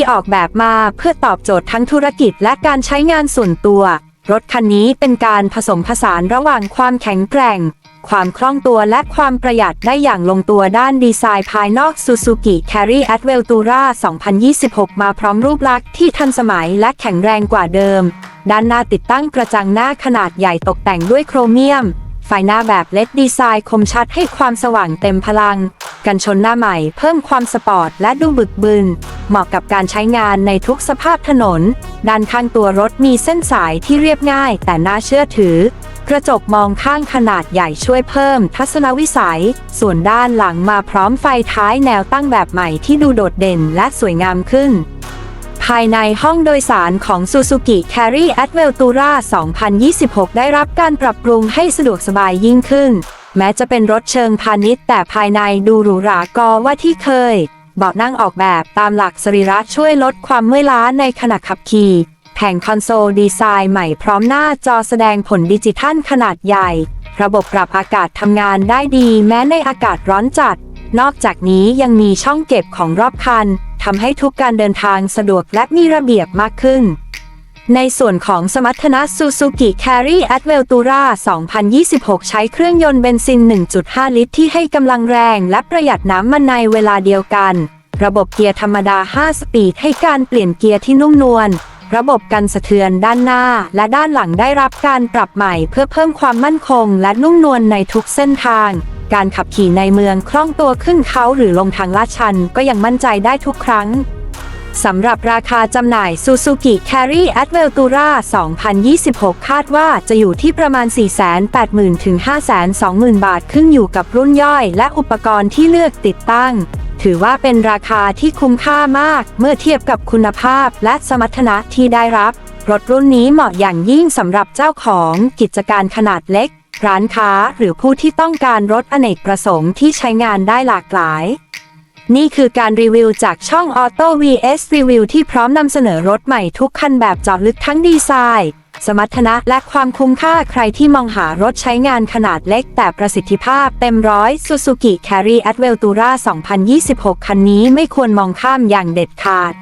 ที่ออกแบบมาเพื่อตอบโจทย์ทั้งธุรกิจและการใช้งานส่วนตัว รถคันนี้เป็นการผสมผสานระหว่างความแข็งแกร่ง ความคล่องตัวและความประหยัดได้อย่างลงตัวด้านดีไซน์ภายนอก Suzuki Carry Adventura 2026 มาพร้อมรูปลักษณ์ที่ทันสมัยและแข็งแรงกว่าเดิม ด้านหน้าติดตั้งกระจังหน้าขนาดใหญ่ตกแต่งด้วยโครเมียม ไฟหน้าแบบเลดดีไซน์คมชัดให้ความสว่างเต็มพลัง กันชนหน้าใหม่ เพิ่มความสปอร์ตและดูบึกบึน เหมาะกับการใช้งานในทุกสภาพถนน ด้านข้างตัวรถมีเส้นสายที่เรียบง่ายแต่น่าเชื่อถือ กระจกมองข้างขนาดใหญ่ช่วยเพิ่มทัศนวิสัย ส่วนด้านหลังมาพร้อมไฟท้ายแนวตั้งแบบใหม่ที่ดูโดดเด่นและสวยงามขึ้นภายในห้องโดยสารของ Suzuki Carry Adventura 2026 ได้รับการปรับปรุงให้สะดวกสบายยิ่งขึ้น แม้จะเป็นรถเชิงพาณิชย์แต่ภายในดูหรูหรากอว่าที่เคย เบาะนั่งออกแบบตามหลักสรีระช่วยลดความเมื่อยล้าในขณะขับขี่แผงคอนโซลดีไซน์ใหม่พร้อมหน้าจอแสดงผลดิจิทัลขนาดใหญ่ ระบบปรับอากาศทำงานได้ดีแม้ในอากาศร้อนจัด นอกจากนี้ยังมีช่องเก็บของรอบคันทำให้ทุกการเดินทางสะดวกและมีระเบียบมากขึ้น ในส่วนของสมรรถนะ Suzuki Carry Adventura 2026 ใช้เครื่องยนต์เบนซิน 1.5 ลิตรที่ให้กำลังแรงและประหยัดน้ำมันในเวลาเดียวกัน ระบบเกียร์ธรรมดา 5 สปีดให้การเปลี่ยนเกียร์ที่นุ่มนวล ระบบกันสะเทือนด้านหน้าและด้านหลังได้รับการปรับใหม่เพื่อเพิ่มความมั่นคงและนุ่มนวลในทุกเส้นทาง การขับขี่ในเมืองคล่องตัวขึ้นเขาหรือลงทางลาดชันก็ยังมั่นใจได้ทุกครั้ง สำหรับราคาจำหน่าย Suzuki Carry Adventura 2026 คาดว่าจะอยู่ที่ประมาณ 480,000 ถึง 520,000 บาทขึ้นอยู่กับรุ่นย่อยและอุปกรณ์ที่เลือกติดตั้ง ถือว่าเป็นราคาที่คุ้มค่ามากเมื่อเทียบกับคุณภาพและสมรรถนะที่ได้รับ รถรุ่นนี้เหมาะอย่างยิ่งสำหรับเจ้าของกิจการขนาดเล็ก ร้านค้าหรือผู้ที่ต้องการรถอเนกประสงค์ที่ใช้งานได้หลากหลาย นี่คือการรีวิวจากช่อง Auto vs Review ที่พร้อมนำเสนอรถใหม่ทุกคันแบบเจาะลึกทั้งดีไซน์ สมรรถนะและความคุ้มค่าใครที่มองหารถใช้งานขนาดเล็กแต่ประสิทธิภาพเต็มร้อย Suzuki Carry Adventura 2026 คันนี้ไม่ควรมองข้ามอย่างเด็ดขาด